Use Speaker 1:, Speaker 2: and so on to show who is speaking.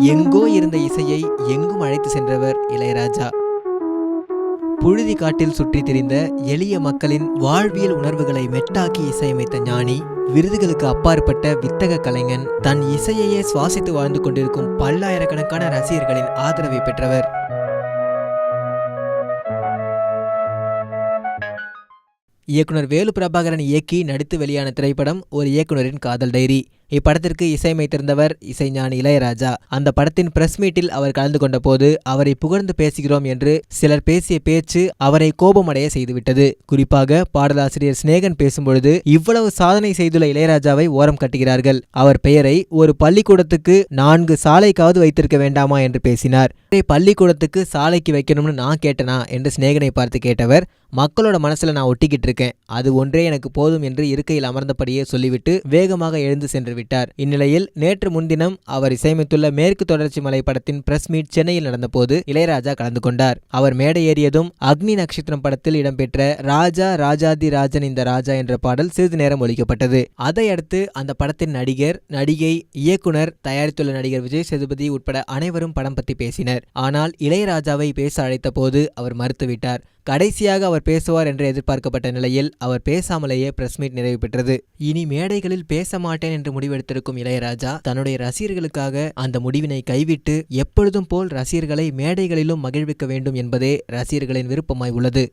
Speaker 1: எங்கோ இருந்த இசையை எங்கும் அழைத்து சென்றவர் இளையராஜா. புழுதி காட்டில் சுற்றித் திரிந்த எளிய மக்களின் வாழ்வியல் உணர்வுகளை மெட்டாக்கி இசையமைத்த ஞானி விருதுகளுக்கு அப்பாற்பட்ட வித்தக கலைஞன் தன் இசையையே சுவாசித்து வாழ்ந்து கொண்டிருக்கும் பல்லாயிரக்கணக்கான ரசிகர்களின் ஆதரவை பெற்றவர். இயக்குனர் வேலு பிரபாகரன் இயக்கி நடித்து வெளியான திரைப்படம் ஒரு இயக்குனரின் காதல் டைரி. இப்படத்திற்கு இசையமைத்திருந்தவர் இசைஞானி இளையராஜா. அந்த படத்தின் பிரஸ் மீட்டில் அவர் கலந்து கொண்ட போது அவரை புகழ்ந்து பேசுகிறோம் என்று சிலர் பேசிய பேச்சு அவரை கோபமடைய செய்துவிட்டது. குறிப்பாக பாடலாசிரியர் சிநேகன் பேசும்பொழுது இவ்வளவு சாதனை செய்துள்ள இளையராஜாவை ஓரம் கட்டுகிறார்கள். அவர் பெயரை ஒரு பள்ளிக்கூடத்துக்கு நான்கு சாலைக்காவது வைத்திருக்க வேண்டாமா என்று பேசினார். பள்ளிக்கூடத்துக்கு சாலைக்கு வைக்கணும்னு நான் கேட்டனா என்று சிநேகனை பார்த்து கேட்டவர் மக்களோட மனசுல நான் ஒட்டிக்கிட்டு இருக்கேன். அது ஒன்றே எனக்கு போதும் என்று இருக்கையில் அமர்ந்தபடியே சொல்லிவிட்டு வேகமாக எழுந்து சென்று விட்டார் இந்நிலையில் நேற்று முன்தினம் அவர் இசையமைத்துள்ள மேற்கு தொடர்ச்சி மலை படத்தின் பிரஸ் மீட் சென்னையில் நடந்தபோது இளையராஜா கலந்து கொண்டார். அவர் மேடை ஏறியதும் அக்னி நட்சத்திரம் படத்தில் இடம்பெற்ற ராஜா ராஜாதி ராஜன் இந்த ராஜா என்ற பாடல் சிறிது நேரம் ஒழிக்கப்பட்டது அதையடுத்து அந்த படத்தின் நடிகர் நடிகை இயக்குனர் தயாரித்துள்ள நடிகர் விஜய் சேதுபதி உட்பட அனைவரும் படம் பற்றி பேசினர். ஆனால் இளையராஜாவை பேச அழைத்த போது அவர் மறுத்துவிட்டார். கடைசியாக அவர் பேசுவார் என்று எதிர்பார்க்கப்பட்ட நிலையில் அவர் பேசாமலேயே பிரஸ் மீட் நிறைவு பெற்றது. இனி மேடைகளில் பேச மாட்டேன் என்று முடிவெடுத்திருக்கும் இளையராஜா தன்னுடைய ரசிகர்களுக்காக அந்த முடிவினை கைவிட்டு எப்பொழுதும் போல் ரசிகர்களை மேடைகளிலும் மகிழ்விக்க வேண்டும் என்பதே ரசிகர்களின் விருப்பமாய் உள்ளது.